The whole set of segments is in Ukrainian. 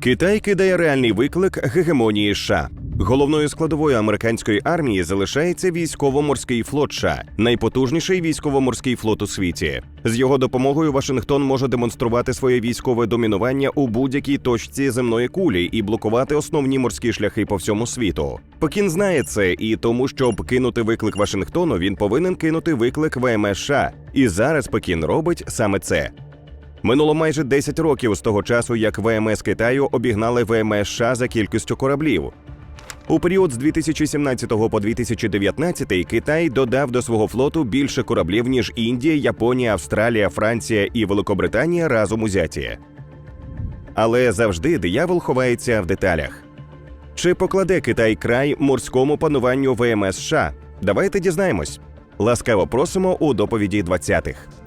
Китай кидає реальний виклик гегемонії США. Головною складовою американської армії залишається військово-морський флот США, найпотужніший військово-морський флот у світі. З його допомогою Вашингтон може демонструвати своє військове домінування у будь-якій точці земної кулі і блокувати основні морські шляхи по всьому світу. Пекін знає це, і тому, щоб кинути виклик Вашингтону, він повинен кинути виклик ВМС США. І зараз Пекін робить саме це. Минуло майже 10 років з того часу, як ВМС Китаю обігнали ВМС США за кількістю кораблів. У період з 2017 по 2019 Китай додав до свого флоту більше кораблів ніж Індія, Японія, Австралія, Франція і Великобританія разом узяті. Але завжди диявол ховається в деталях. Чи покладе Китай край морському пануванню ВМС США? Давайте дізнаємось. Ласкаво просимо у доповіді 20-х.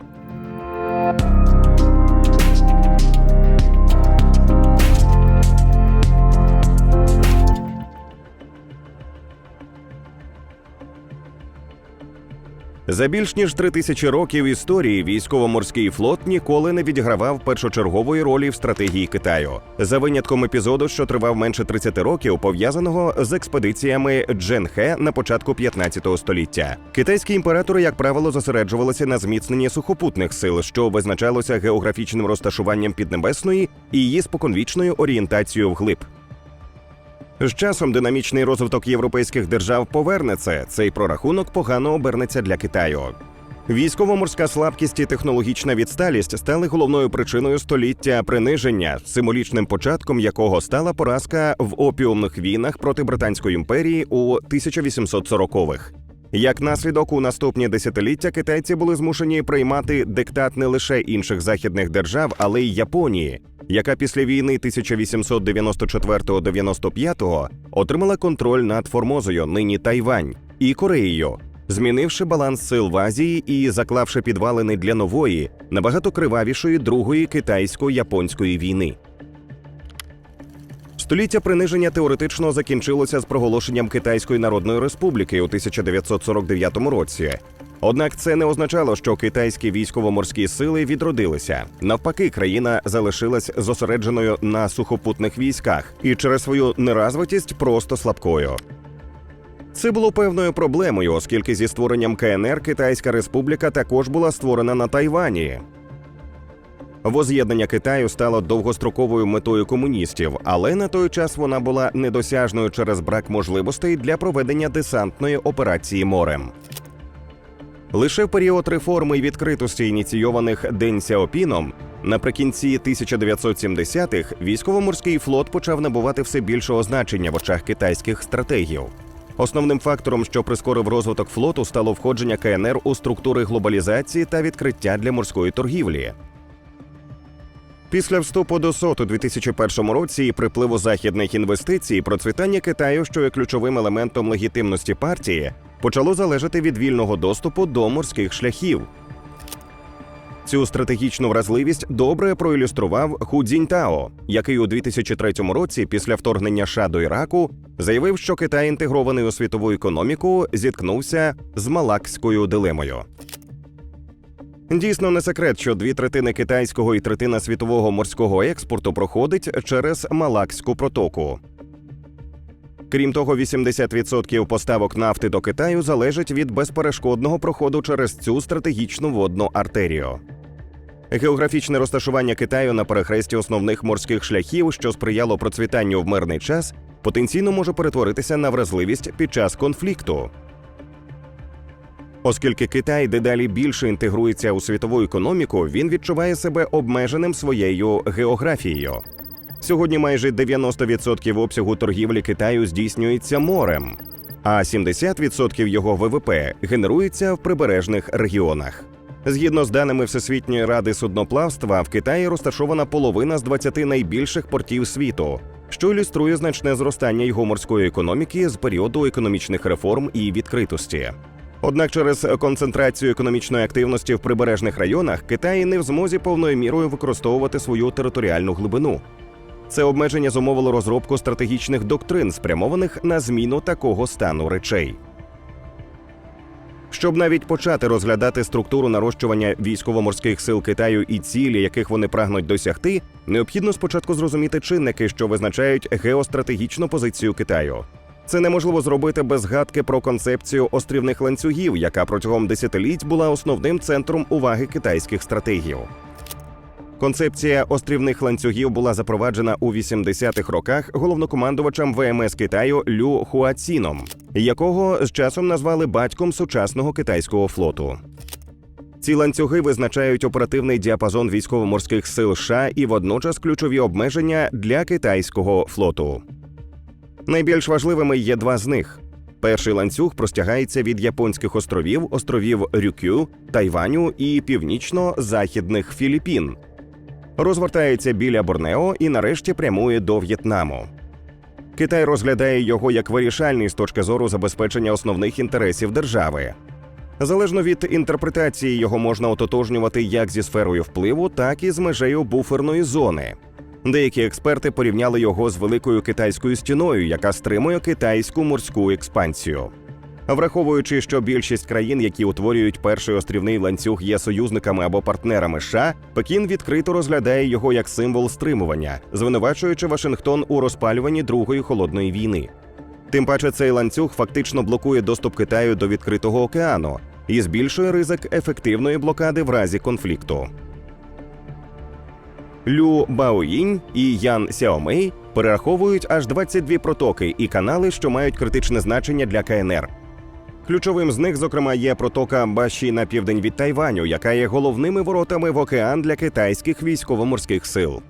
За більш ніж три тисячі років історії військово-морський флот ніколи не відігравав першочергової ролі в стратегії Китаю, за винятком епізоду, що тривав менше 30 років, пов'язаного з експедиціями Дженхе на початку 15 століття. Китайські імператори, як правило, зосереджувалися на зміцненні сухопутних сил, що визначалося географічним розташуванням Піднебесної і її споконвічною орієнтацією вглиб. З часом динамічний розвиток європейських держав поверне це. Цей прорахунок погано обернеться для Китаю. Військово-морська слабкість і технологічна відсталість стали головною причиною століття приниження, символічним початком якого стала поразка в опіумних війнах проти Британської імперії у 1840-х. Як наслідок, у наступні десятиліття китайці були змушені приймати диктат не лише інших західних держав, але й Японії, яка після війни 1894-95 отримала контроль над Формозою, нині Тайвань, і Кореєю, змінивши баланс сил в Азії і заклавши підвалини для нової, набагато кривавішої другої китайсько-японської війни. Століття приниження теоретично закінчилося з проголошенням Китайської Народної Республіки у 1949 році. Однак це не означало, що китайські військово-морські сили відродилися. Навпаки, країна залишилась зосередженою на сухопутних військах і через свою неразвитість просто слабкою. Це було певною проблемою, оскільки зі створенням КНР Китайська Республіка також була створена на Тайвані. Воз'єднання Китаю стало довгостроковою метою комуністів, але на той час вона була недосяжною через брак можливостей для проведення десантної операції морем. Лише в період реформи і відкритості, ініційованих День Сяопіном, наприкінці 1970-х військово-морський флот почав набувати все більшого значення в очах китайських стратегів. Основним фактором, що прискорив розвиток флоту, стало входження КНР у структури глобалізації та відкриття для морської торгівлі. Після вступу до СОТ у 2001 році і припливу західних інвестицій, процвітання Китаю, що є ключовим елементом легітимності партії, почало залежати від вільного доступу до морських шляхів. Цю стратегічну вразливість добре проілюстрував Ху Цзіньтао, який у 2003 році, після вторгнення США до Іраку, заявив, що Китай, інтегрований у світову економіку, зіткнувся з малакською дилемою. Дійсно не секрет, що дві третини китайського і третина світового морського експорту проходить через Малакську протоку. Крім того, 80% поставок нафти до Китаю залежать від безперешкодного проходу через цю стратегічну водну артерію. Географічне розташування Китаю на перехресті основних морських шляхів, що сприяло процвітанню в мирний час, потенційно може перетворитися на вразливість під час конфлікту. Оскільки Китай дедалі більше інтегрується у світову економіку, він відчуває себе обмеженим своєю географією. Сьогодні майже 90% обсягу торгівлі Китаю здійснюється морем, а 70% його ВВП генерується в прибережних регіонах. Згідно з даними Всесвітньої ради судноплавства, в Китаї розташована половина з 20 найбільших портів світу, що ілюструє значне зростання його морської економіки з періоду економічних реформ і відкритості. Однак через концентрацію економічної активності в прибережних районах Китай не в змозі повною мірою використовувати свою територіальну глибину. Це обмеження зумовило розробку стратегічних доктрин, спрямованих на зміну такого стану речей. Щоб навіть почати розглядати структуру нарощування військово-морських сил Китаю і цілі, яких вони прагнуть досягти, необхідно спочатку зрозуміти чинники, що визначають геостратегічну позицію Китаю. Це неможливо зробити без згадки про концепцію острівних ланцюгів, яка протягом десятиліть була основним центром уваги китайських стратегів. Концепція острівних ланцюгів була запроваджена у 80-х роках головнокомандувачем ВМС Китаю Лю Хуаціном, якого з часом назвали батьком сучасного китайського флоту. Ці ланцюги визначають оперативний діапазон військово-морських сил США і водночас ключові обмеження для китайського флоту. Найбільш важливими є два з них. Перший ланцюг простягається від японських островів, островів Рюкю, Тайваню і північно-західних Філіппін. Розвертається біля Борнео і нарешті прямує до В'єтнаму. Китай розглядає його як вирішальний з точки зору забезпечення основних інтересів держави. Залежно від інтерпретації, його можна ототожнювати як зі сферою впливу, так і з межею буферної зони. Деякі експерти порівняли його з великою китайською стіною, яка стримує китайську морську експансію. Враховуючи, що більшість країн, які утворюють перший острівний ланцюг, є союзниками або партнерами США, Пекін відкрито розглядає його як символ стримування, звинувачуючи Вашингтон у розпалюванні Другої холодної війни. Тим паче цей ланцюг фактично блокує доступ Китаю до відкритого океану і збільшує ризик ефективної блокади в разі конфлікту. Лю Баоїнь і Ян Сяомей перераховують аж 22 протоки і канали, що мають критичне значення для КНР. Ключовим з них, зокрема, є протока Баші на південь від Тайваню, яка є головними воротами в океан для китайських військово-морських сил.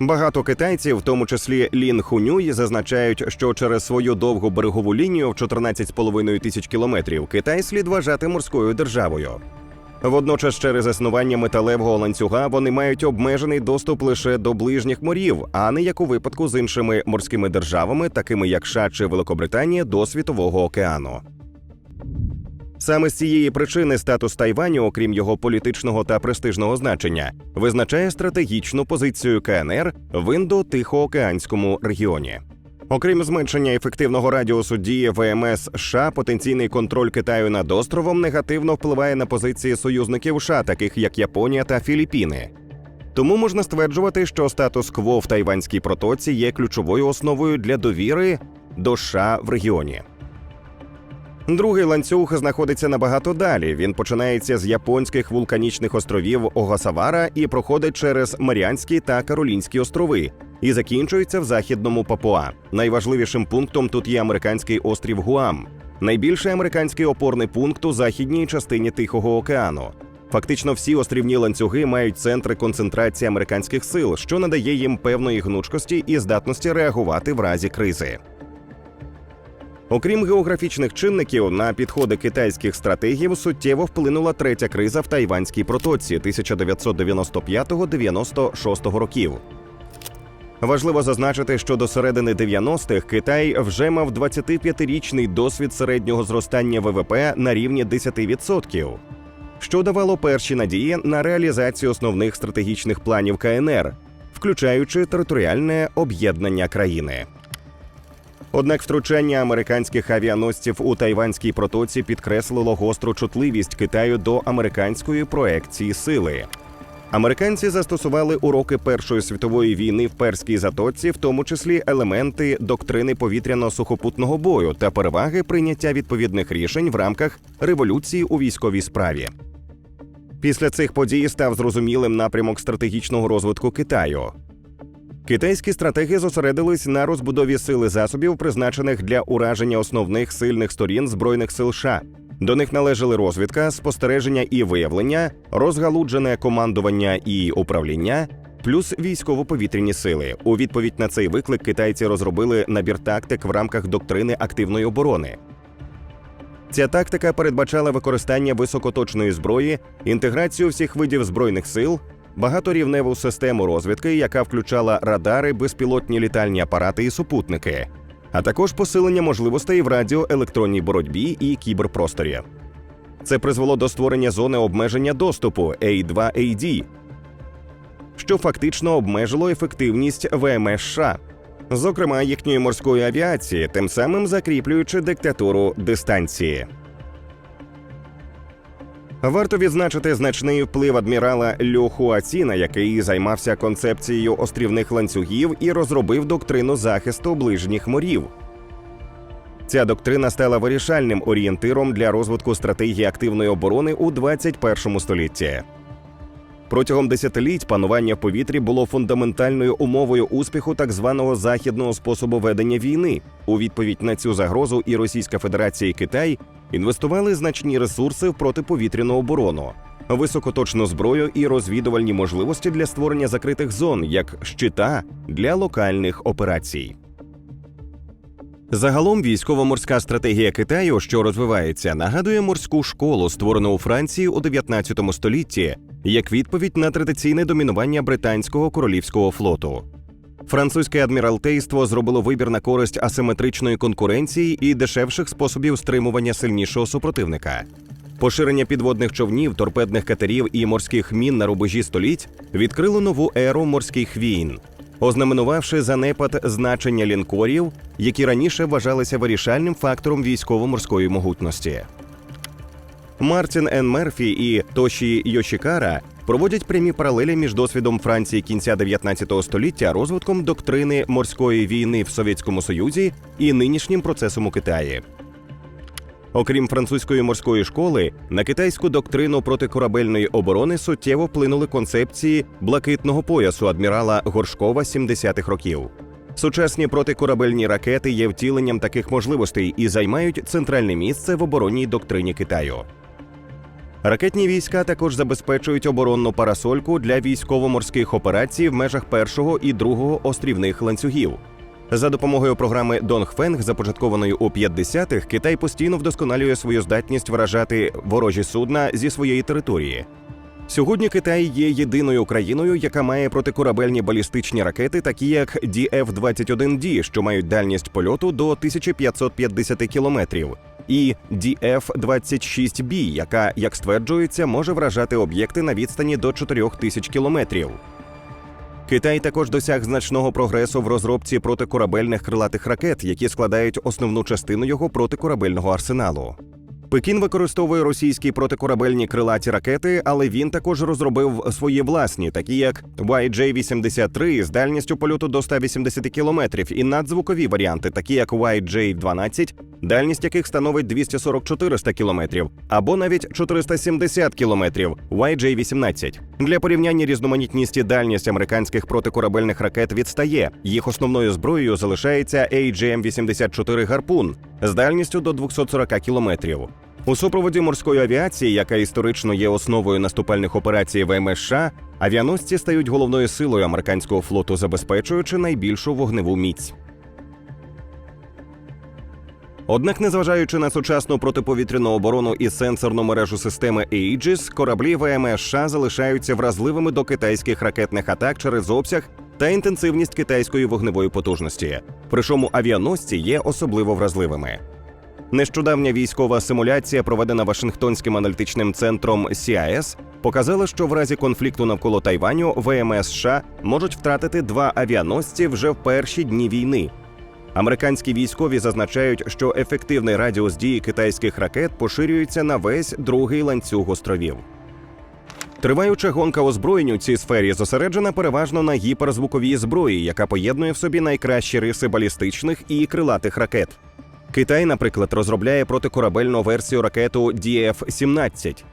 Багато китайців, в тому числі Лін Хунюй, зазначають, що через свою довгу берегову лінію в 14,5 тисяч кілометрів Китай слід вважати морською державою. Водночас, через існування металевого ланцюга вони мають обмежений доступ лише до ближніх морів, а не як у випадку з іншими морськими державами, такими як США чи Великобританія, до світового океану. Саме з цієї причини статус Тайваню, окрім його політичного та престижного значення, визначає стратегічну позицію КНР в індо-тихоокеанському регіоні. Окрім зменшення ефективного радіусу дії ВМС США, потенційний контроль Китаю над островом негативно впливає на позиції союзників США, таких як Японія та Філіппіни. Тому можна стверджувати, що статус-кво в Тайванській протоці є ключовою основою для довіри до США в регіоні. Другий ланцюг знаходиться набагато далі. Він починається з японських вулканічних островів Огасавара і проходить через Маріанські та Каролінські острови і закінчується в західному Папуа. Найважливішим пунктом тут є американський острів Гуам, найбільший американський опорний пункт у західній частині Тихого океану. Фактично, всі острівні ланцюги мають центри концентрації американських сил, що надає їм певної гнучкості і здатності реагувати в разі кризи. Окрім географічних чинників, на підходи китайських стратегів суттєво вплинула третя криза в Тайванській протоці 1995-96 років. Важливо зазначити, що до середини 90-х Китай вже мав 25-річний досвід середнього зростання ВВП на рівні 10%, що давало перші надії на реалізацію основних стратегічних планів КНР, включаючи територіальне об'єднання країни. Однак втручання американських авіаносців у Тайванській протоці підкреслило гостру чутливість Китаю до американської проекції сили. Американці застосували уроки Першої світової війни в перській затоці, в тому числі елементи доктрини повітряно-сухопутного бою та переваги прийняття відповідних рішень в рамках революції у військовій справі. Після цих подій став зрозумілим напрямок стратегічного розвитку Китаю. Китайські стратеги зосередились на розбудові сили засобів, призначених для ураження основних сильних сторін збройних сил США. До них належали розвідка, спостереження і виявлення, розгалуджене командування і управління, плюс військово-повітряні сили. У відповідь на цей виклик китайці розробили набір тактик в рамках доктрини активної оборони. Ця тактика передбачала використання високоточної зброї, інтеграцію всіх видів збройних сил, багаторівневу систему розвідки, яка включала радари, безпілотні літальні апарати і супутники, а також посилення можливостей в радіоелектронній боротьбі і кіберпросторі. Це призвело до створення зони обмеження доступу A2AD, що фактично обмежило ефективність ВМС США, зокрема їхньої морської авіації, тим самим закріплюючи диктатуру дистанції. Варто відзначити значний вплив адмірала Льо Хуаціна, який займався концепцією острівних ланцюгів і розробив доктрину захисту ближніх морів. Ця доктрина стала вирішальним орієнтиром для розвитку стратегії активної оборони у 21 столітті. Протягом десятиліть панування в повітрі було фундаментальною умовою успіху так званого західного способу ведення війни. У відповідь на цю загрозу і Російська Федерація і Китай інвестували значні ресурси в протиповітряну оборону, високоточну зброю і розвідувальні можливості для створення закритих зон як щита для локальних операцій. Загалом військово-морська стратегія Китаю, що розвивається, нагадує морську школу, створену у Франції у 19 столітті, як відповідь на традиційне домінування британського королівського флоту. Французьке адміралтейство зробило вибір на користь асиметричної конкуренції і дешевших способів стримування сильнішого супротивника. Поширення підводних човнів, торпедних катерів і морських мін на рубежі століть відкрило нову еру морських війн, ознаменувавши занепад значення лінкорів, які раніше вважалися вирішальним фактором військово-морської могутності. Мартін Ен Мерфі і Тоші Йошікара проводять прямі паралелі між досвідом Франції кінця 19 століття, розвитком доктрини морської війни в Совєтському Союзі і нинішнім процесом у Китаї. Окрім французької морської школи, на китайську доктрину протикорабельної оборони суттєво вплинули концепції блакитного поясу адмірала Горшкова 70-х років. Сучасні протикорабельні ракети є втіленням таких можливостей і займають центральне місце в оборонній доктрині Китаю. Ракетні війська також забезпечують оборонну парасольку для військово-морських операцій в межах першого і другого острівних ланцюгів. За допомогою програми Донгфенг, започаткованої у 50-х, Китай постійно вдосконалює свою здатність вражати ворожі судна зі своєї території. Сьогодні Китай є єдиною країною, яка має протикорабельні балістичні ракети, такі як DF-21D, що мають дальність польоту до 1550 кілометрів, і DF-26B, яка, як стверджується, може вражати об'єкти на відстані до 4000 кілометрів. Китай також досяг значного прогресу в розробці протикорабельних крилатих ракет, які складають основну частину його протикорабельного арсеналу. Пекін використовує російські протикорабельні крилаті ракети, але він також розробив свої власні, такі як YJ-83 з дальністю польоту до 180 кілометрів, і надзвукові варіанти, такі як YJ-12, дальність яких становить 240-400 кілометрів, або навіть 470 кілометрів YJ-18. Для порівняння різноманітність дальність американських протикорабельних ракет відстає. Їх основною зброєю залишається AGM-84 гарпун з дальністю до 240 кілометрів. У супроводі морської авіації, яка історично є основою наступальних операцій ВМС США, авіаносці стають головною силою американського флоту, забезпечуючи найбільшу вогневу міць. Однак, незважаючи на сучасну протиповітряну оборону і сенсорну мережу системи Aegis, кораблі ВМС США залишаються вразливими до китайських ракетних атак через обсяг та інтенсивність китайської вогневої потужності. Причому авіаносці є особливо вразливими. Нещодавня військова симуляція, проведена Вашингтонським аналітичним центром CIS, показала, що в разі конфлікту навколо Тайваню ВМС США можуть втратити два авіаносці вже в перші дні війни. Американські військові зазначають, що ефективний радіус дії китайських ракет поширюється на весь другий ланцюг островів. Триваюча гонка озброєнь у цій сфері зосереджена переважно на гіперзвуковій зброї, яка поєднує в собі найкращі риси балістичних і крилатих ракет. Китай, наприклад, розробляє протикорабельну версію ракету DF-17.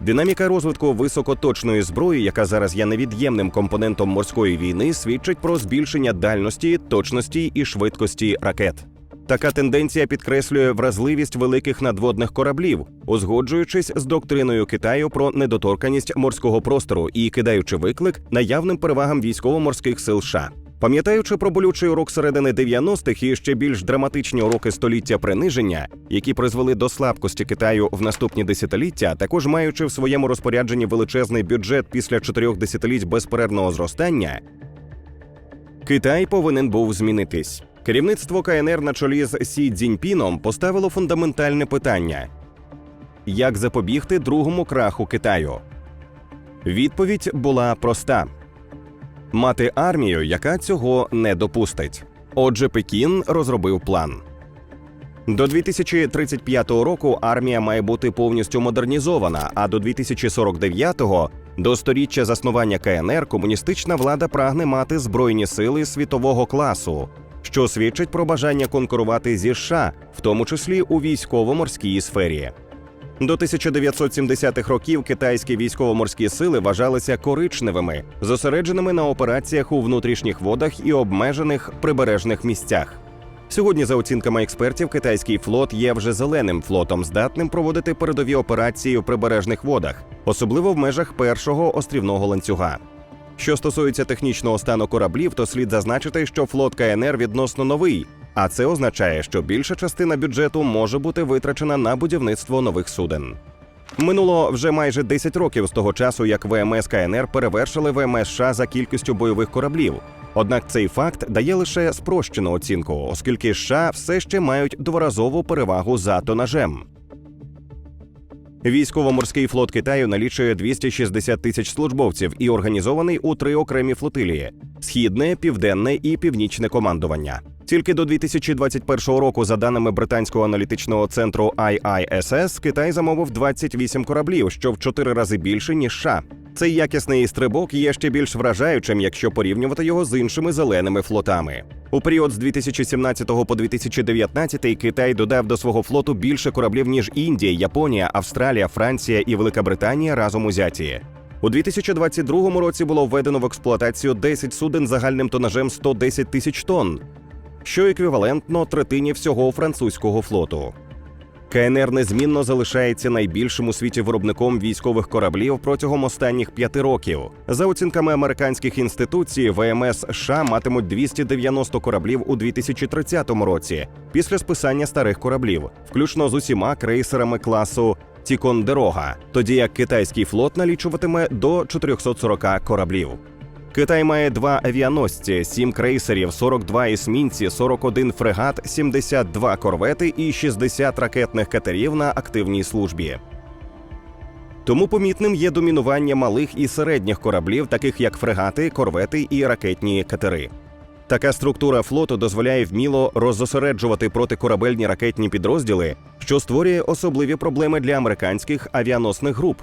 Динаміка розвитку високоточної зброї, яка зараз є невід'ємним компонентом морської війни, свідчить про збільшення дальності, точності і швидкості ракет. Така тенденція підкреслює вразливість великих надводних кораблів, узгоджуючись з доктриною Китаю про недоторканість морського простору і кидаючи виклик наявним перевагам військово-морських сил США. Пам'ятаючи про болючий урок середини 90-х і ще більш драматичні уроки століття приниження, які призвели до слабкості Китаю в наступні десятиліття, також маючи в своєму розпорядженні величезний бюджет після чотирьох десятиліть безперервного зростання, Китай повинен був змінитись. Керівництво КНР на чолі з Сі Цзіньпіном поставило фундаментальне питання: як запобігти другому краху Китаю? Відповідь була проста: мати армію, яка цього не допустить. Отже, Пекін розробив план. До 2035 року армія має бути повністю модернізована, а до 2049-го, до сторіччя заснування КНР, комуністична влада прагне мати збройні сили світового класу, що свідчить про бажання конкурувати зі США, в тому числі у військово-морській сфері. До 1970-х років китайські військово-морські сили вважалися коричневими, зосередженими на операціях у внутрішніх водах і обмежених прибережних місцях. Сьогодні, за оцінками експертів, китайський флот є вже зеленим флотом, здатним проводити передові операції у прибережних водах, особливо в межах першого острівного ланцюга. Що стосується технічного стану кораблів, то слід зазначити, що флот КНР відносно новий, а це означає, що більша частина бюджету може бути витрачена на будівництво нових суден. Минуло вже майже 10 років з того часу, як ВМС КНР перевершили ВМС США за кількістю бойових кораблів. Однак цей факт дає лише спрощену оцінку, оскільки США все ще мають дворазову перевагу за тонажем. Військово-морський флот Китаю налічує 260 тисяч службовців і організований у три окремі флотилії: східне, південне і північне командування. Тільки до 2021 року, за даними британського аналітичного центру IISS, Китай замовив 28 кораблів, що в чотири рази більше ніж США. Цей якісний стрибок є ще більш вражаючим, якщо порівнювати його з іншими зеленими флотами. У період з 2017 по 2019 Китай додав до свого флоту більше кораблів ніж Індія, Японія, Австралія, Франція і Велика Разом узяті. У 2022 році було введено в експлуатацію 10 суден загальним тонажем 110 тисяч тонн, що еквівалентно третині всього французького флоту. КНР незмінно залишається найбільшим у світі виробником військових кораблів протягом останніх п'яти років. За оцінками американських інституцій, ВМС США матимуть 290 кораблів у 2030 році після списання старих кораблів, включно з усіма крейсерами класу Тікондерога, тоді як китайський флот налічуватиме до 440 кораблів. Китай має два авіаносці, сім крейсерів, 42 есмінці, 41 фрегат, 72 корвети і 60 ракетних катерів на активній службі. Тому помітним є домінування малих і середніх кораблів, таких як фрегати, корвети і ракетні катери. Така структура флоту дозволяє вміло роззосереджувати протикорабельні ракетні підрозділи, що створює особливі проблеми для американських авіаносних груп.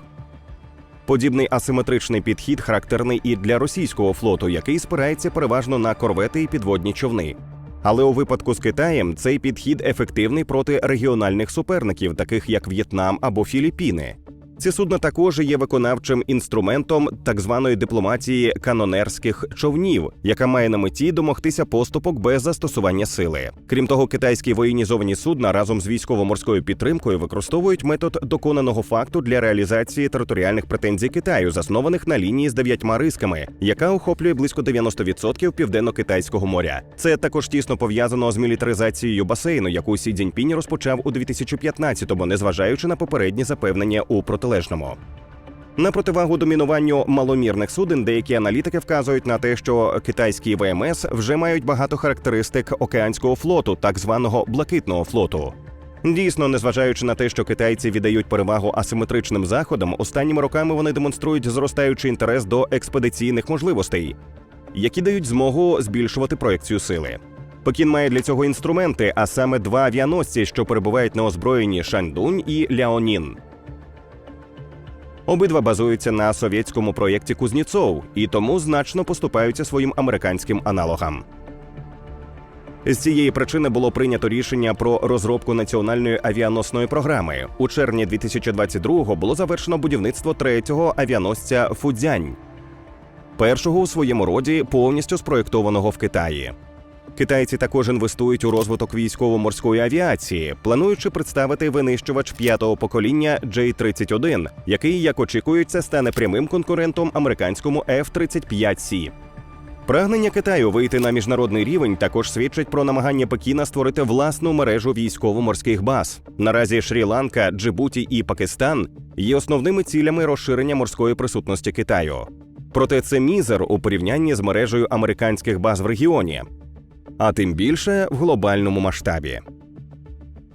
Подібний асиметричний підхід характерний і для російського флоту, який спирається переважно на корвети і підводні човни. Але у випадку з Китаєм цей підхід ефективний проти регіональних суперників, таких як В'єтнам або Філіппіни. Ці судна також є виконавчим інструментом так званої дипломатії канонерських човнів, яка має на меті домогтися поступок без застосування сили. Крім того, китайські воєнізовані судна разом з військово-морською підтримкою використовують метод доконаного факту для реалізації територіальних претензій Китаю, заснованих на лінії з дев'ятьма рисками, яка охоплює близько 90% південно-китайського моря. Це також тісно пов'язано з мілітаризацією басейну, яку Сі Цзіньпінь розпочав у 2015-му, незважаючи на попередні запевнення у протилежному. На противагу домінуванню маломірних суден, деякі аналітики вказують на те, що китайські ВМС вже мають багато характеристик океанського флоту, так званого блакитного флоту. Дійсно, незважаючи на те, що китайці віддають перевагу асиметричним заходам, останніми роками вони демонструють зростаючий інтерес до експедиційних можливостей, які дають змогу збільшувати проекцію сили. Пекін має для цього інструменти, а саме два авіаносці, що перебувають на озброєнні Шаньдунь і Ляонін. Обидва базуються на совєтському проєкті Кузніцов і тому значно поступаються своїм американським аналогам. З цієї причини було прийнято рішення про розробку національної авіаносної програми. У червні 2022-го було завершено будівництво третього авіаносця Фудзянь, першого у своєму роді повністю спроєктованого в Китаї. Китайці також інвестують у розвиток військово-морської авіації, плануючи представити винищувач п'ятого покоління J-31, який, як очікується, стане прямим конкурентом американському F-35C. Прагнення Китаю вийти на міжнародний рівень також свідчить про намагання Пекіна створити власну мережу військово-морських баз. Наразі Шрі-Ланка, Джибуті і Пакистан є основними цілями розширення морської присутності Китаю. Проте це мізер у порівнянні з мережею американських баз в регіоні а тим більше в глобальному масштабі.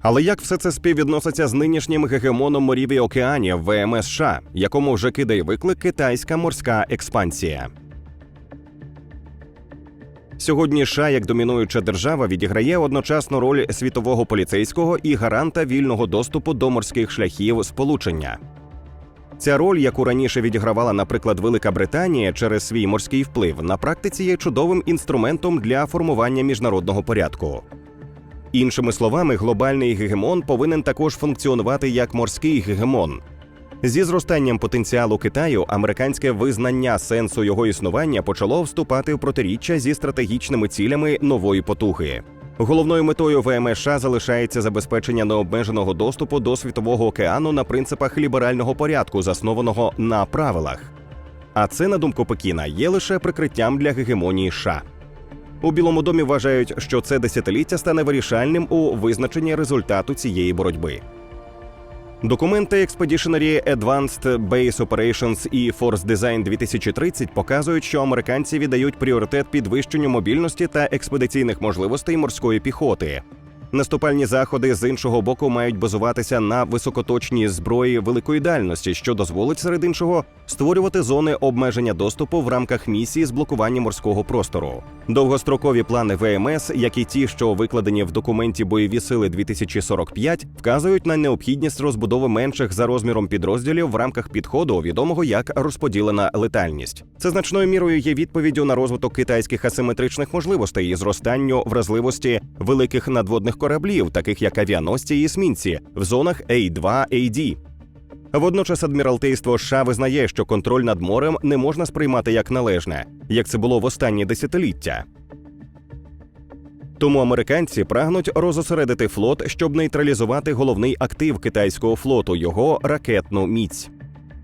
Але як все це співвідноситься з нинішнім гегемоном морів і океанів ВМС США, якому вже кидає виклик китайська морська експансія? Сьогодні США, як домінуюча держава, відіграє одночасно роль світового поліцейського і гаранта вільного доступу до морських шляхів сполучення. Ця роль, яку раніше відігравала, наприклад, Велика Британія через свій морський вплив, на практиці є чудовим інструментом для формування міжнародного порядку. Іншими словами, глобальний гегемон повинен також функціонувати як морський гегемон. Зі зростанням потенціалу Китаю американське визнання сенсу його існування почало вступати в протиріччя зі стратегічними цілями нової потуги. Головною метою ВМС залишається забезпечення необмеженого доступу до світового океану на принципах ліберального порядку, заснованого на правилах. А це, на думку Пекіна, є лише прикриттям для гегемонії США. У Білому домі вважають, що це десятиліття стане вирішальним у визначенні результату цієї боротьби. Документи Expeditionary Advanced Base Operations і Force Design 2030 показують, що американці віддають пріоритет підвищенню мобільності та експедиційних можливостей морської піхоти. Наступальні заходи з іншого боку мають базуватися на високоточній зброї великої дальності, що дозволить серед іншого створювати зони обмеження доступу в рамках місії з блокування морського простору. Довгострокові плани ВМС, як і ті, що викладені в документі бойові сили 2045, вказують на необхідність розбудови менших за розміром підрозділів в рамках підходу, відомого як розподілена летальність. Це значною мірою є відповіддю на розвиток китайських асиметричних можливостей і зростанню вразливості великих надводних кораблів, таких як авіаносці і есмінці, в зонах A2-AD. Водночас адміралтейство США визнає, що контроль над морем не можна сприймати як належне, як це було в останні десятиліття. Тому американці прагнуть розосередити флот, щоб нейтралізувати головний актив китайського флоту його ракетну міць.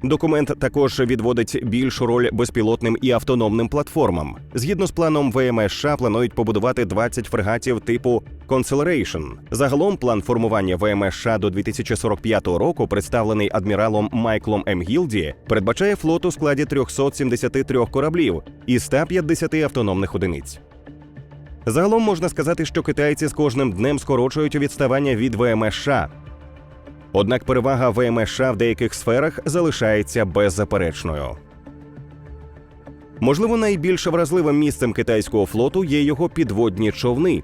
Документ також відводить більшу роль безпілотним і автономним платформам. Згідно з планом ВМС США планують побудувати 20 фрегатів типу Constellation. Загалом план формування ВМС США до 2045 року, представлений адміралом Майклом М. Гілді, передбачає флот у складі 373 кораблів і 150 автономних одиниць. Загалом можна сказати, що китайці з кожним днем скорочують відставання від ВМС США. Однак перевага ВМС в деяких сферах залишається беззаперечною. Можливо, найбільш вразливим місцем китайського флоту є його підводні човни.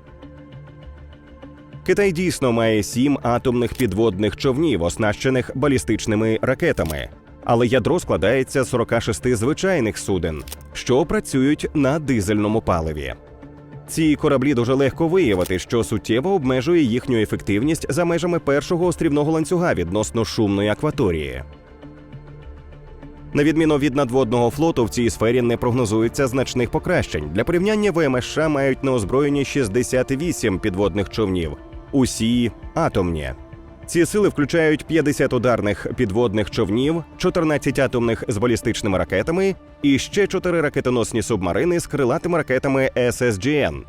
Китай дійсно має сім атомних підводних човнів, оснащених балістичними ракетами, але ядро складається з 46 звичайних суден, що працюють на дизельному паливі. Ці кораблі дуже легко виявити, що суттєво обмежує їхню ефективність за межами першого острівного ланцюга відносно шумної акваторії. На відміну від надводного флоту, в цій сфері не прогнозується значних покращень. Для порівняння ВМС мають мають неозброєні 68 підводних човнів, усі атомні. Ці сили включають 50 ударних підводних човнів, 14 атомних з балістичними ракетами і ще 4 ракетоносні субмарини з крилатими ракетами SSGN.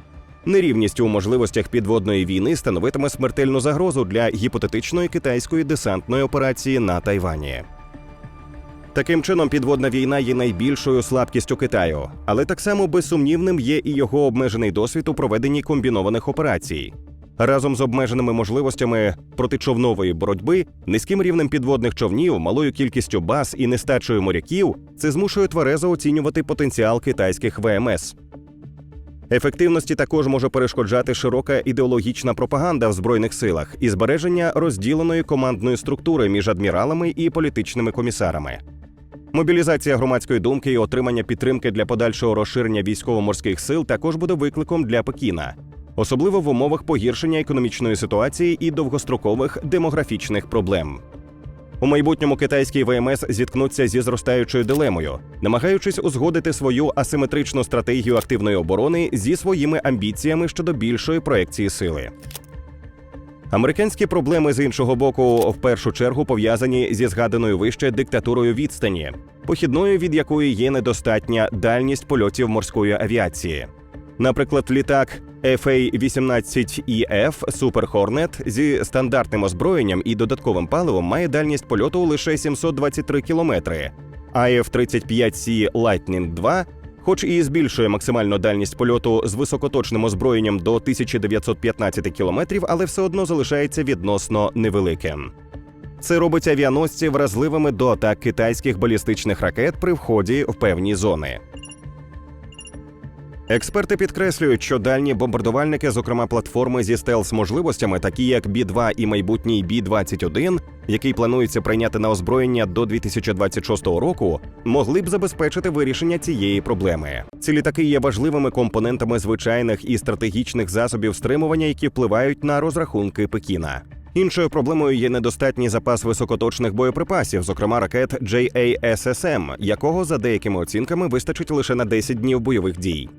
Нерівність у можливостях підводної війни становитиме смертельну загрозу для гіпотетичної китайської десантної операції на Тайвані. Таким чином, підводна війна є найбільшою слабкістю Китаю, але так само безсумнівним є і його обмежений досвід у проведенні комбінованих операцій. Разом з обмеженими можливостями протичовнової боротьби, низьким рівнем підводних човнів, малою кількістю баз і нестачею моряків, це змушує тверезо оцінювати потенціал китайських ВМС. Ефективності також може перешкоджати широка ідеологічна пропаганда в збройних силах і збереження розділеної командної структури між адміралами і політичними комісарами. Мобілізація громадської думки і отримання підтримки для подальшого розширення військово-морських сил також буде викликом для Пекіна, особливо в умовах погіршення економічної ситуації і довгострокових демографічних проблем. У майбутньому китайські ВМС зіткнуться зі зростаючою дилемою, намагаючись узгодити свою асиметричну стратегію активної оборони зі своїми амбіціями щодо більшої проекції сили. Американські проблеми з іншого боку в першу чергу пов'язані зі згаданою вище диктатурою відстані, похідною від якої є недостатня дальність польотів морської авіації. Наприклад, літак FA-18EF Super Hornet зі стандартним озброєнням і додатковим паливом має дальність польоту лише 723 кілометри, а F-35C Lightning 2 хоч і збільшує максимальну дальність польоту з високоточним озброєнням до 1915 кілометрів, але все одно залишається відносно невеликим. Це робить авіаносці вразливими до атак китайських балістичних ракет при вході в певні зони. Експерти підкреслюють, що дальні бомбардувальники, зокрема платформи зі стелс можливостями, такі як Бі-2 і майбутній Бі-21, який планується прийняти на озброєння до 2026 року, могли б забезпечити вирішення цієї проблеми. Ці літаки є важливими компонентами звичайних і стратегічних засобів стримування, які впливають на розрахунки Пекіна. Іншою проблемою є недостатній запас високоточних боєприпасів, зокрема ракет JASSM, якого за деякими оцінками вистачить лише на 10 днів бойових дій.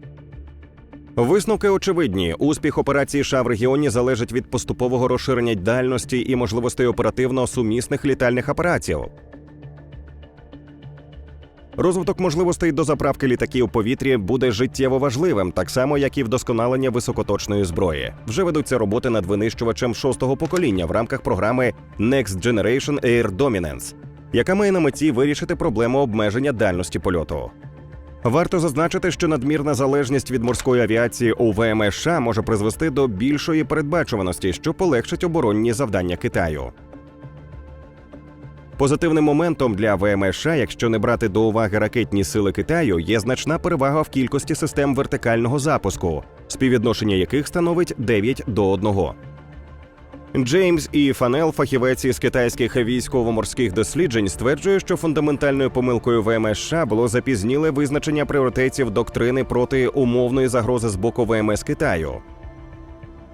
Висновки очевидні. Успіх операції США в регіоні залежить від поступового розширення дальності і можливостей оперативно сумісних літальних апаратів. Розвиток можливостей до заправки літаків в повітрі буде життєво важливим, так само як і вдосконалення високоточної зброї. Вже ведуться роботи над винищувачем шостого покоління в рамках програми Next Generation Air Dominance, яка має на меті вирішити проблему обмеження дальності польоту. Варто зазначити, що надмірна залежність від морської авіації у ВМС США може призвести до більшої передбачуваності, що полегшить оборонні завдання Китаю. Позитивним моментом для ВМС США, якщо не брати до уваги ракетні сили Китаю, є значна перевага в кількості систем вертикального запуску, співвідношення яких становить 9 до 1. Джеймс і Фанел, фахівець із китайських військово-морських досліджень, стверджує, що фундаментальною помилкою ВМС США було запізніле визначення пріоритетів доктрини проти умовної загрози з боку ВМС Китаю.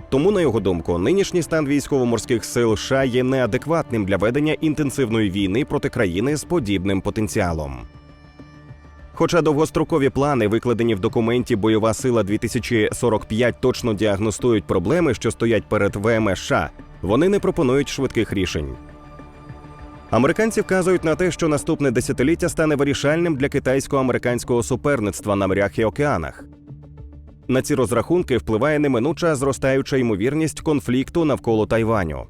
Тому, на його думку, нинішній стан військово-морських сил США є неадекватним для ведення інтенсивної війни проти країни з подібним потенціалом. Хоча довгострокові плани, викладені в документі Бойова сила 2045 точно діагностують проблеми, що стоять перед ВМС США, вони не пропонують швидких рішень. Американці вказують на те, що наступне десятиліття стане вирішальним для китайсько-американського суперництва на морях і океанах. На ці розрахунки впливає неминуча зростаюча ймовірність конфлікту навколо Тайваню.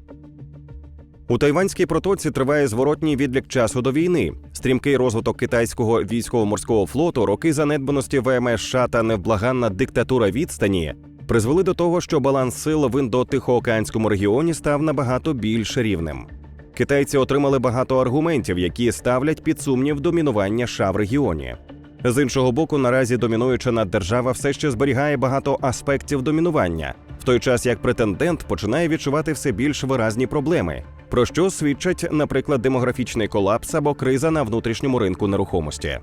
У Тайванській протоці триває зворотній відлік часу до війни. Стрімкий розвиток китайського військово-морського флоту, роки занедбаності ВМС США та невблаганна диктатура відстані призвели до того, що баланс сил в індо-тихоокеанському регіоні став набагато більш рівним. Китайці отримали багато аргументів, які ставлять під сумнів домінування США в регіоні. З іншого боку, наразі домінуюча наддержава все ще зберігає багато аспектів домінування, в той час як претендент починає відчувати все більш виразні проблеми, про що свідчать, наприклад, демографічний колапс або криза на внутрішньому ринку нерухомості.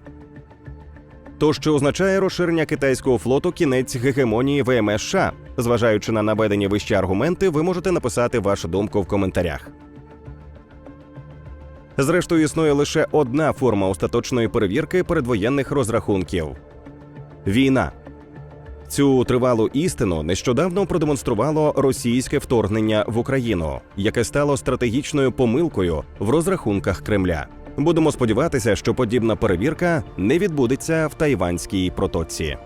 То що означає розширення китайського флоту кінець гегемонії ВМС США? Зважаючи на наведені вищі аргументи, ви можете написати вашу думку в коментарях. Зрештою, існує лише одна форма остаточної перевірки передвоєнних розрахунків війна. Цю тривалу істину нещодавно продемонструвало російське вторгнення в Україну, яке стало стратегічною помилкою в розрахунках Кремля. Будемо сподіватися, що подібна перевірка не відбудеться в Тайванській протоці.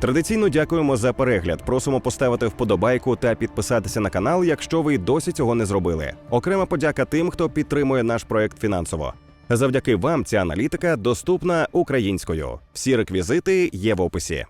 Традиційно дякуємо за перегляд. Просимо поставити вподобайку та підписатися на канал, якщо ви досі цього не зробили. Окрема подяка тим, хто підтримує наш проект фінансово. Завдяки вам ця аналітика доступна українською. Всі реквізити є в описі.